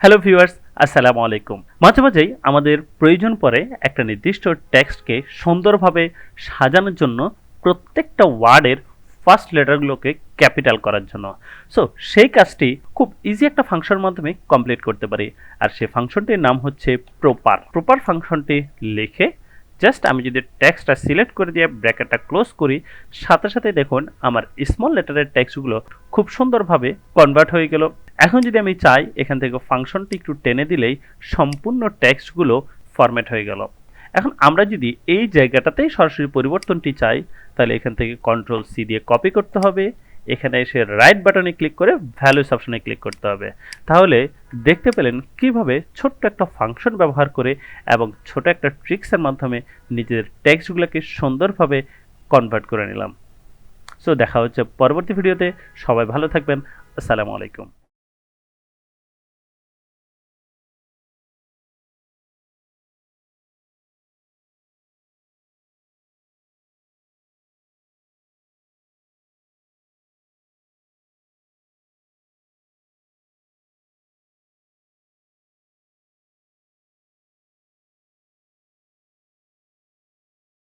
Hello viewers আসসালামু আলাইকুম মাঝে মাঝেই আমাদের প্রয়োজন পড়ে একটা নির্দিষ্ট টেক্সটকে সুন্দরভাবে সাজানোর জন্য প্রত্যেকটা ওয়ার্ডের ফার্স্ট লেটারগুলোকে ক্যাপিটাল করার জন্য। সো সেই কাজটি খুব ইজি একটা ফাংশনের মাধ্যমে কমপ্লিট করতে পারি। আর সেই ফাংশনটির নাম হচ্ছে প্রপার প্রপার ফাংশনটি লিখে জাস্ট আমি যদি টেক্সটটা সিলেক্ট করে দিয়ে ব্র্যাকেটটা ক্লোজ করি, সাথে সাথে দেখুন আমার স্মল লেটারের টেক্সটগুলো খুব সুন্দরভাবে কনভার্ট হয়ে গেল। এখন যদি আমি চাই, এখান থেকে ফাংশনটি একটু টেনে দিলেই সম্পূর্ণ টেক্সটগুলো ফরম্যাট হয়ে গেল। এখন আমরা যদি এই জায়গাটাতেই সরাসরি পরিবর্তনটি চাই, তাহলে এখান থেকে কন্ট্রোল সি দিয়ে কপি করতে হবে। এখানে এসে রাইট বাটনে ক্লিক করে ভ্যালুস অপশনে ক্লিক করতে হবে। তাহলে দেখতে পেলেন কীভাবে ছোট্ট একটা ফাংশন ব্যবহার করে এবং ছোট একটা ট্রিক্সের মাধ্যমে নিজেদের টেক্সটগুলোকে সুন্দরভাবে কনভার্ট করে নিলাম। সো দেখা হচ্ছে পরবর্তী ভিডিওতে সবাই ভালো থাকবেন। আসসালামু আলাইকুম।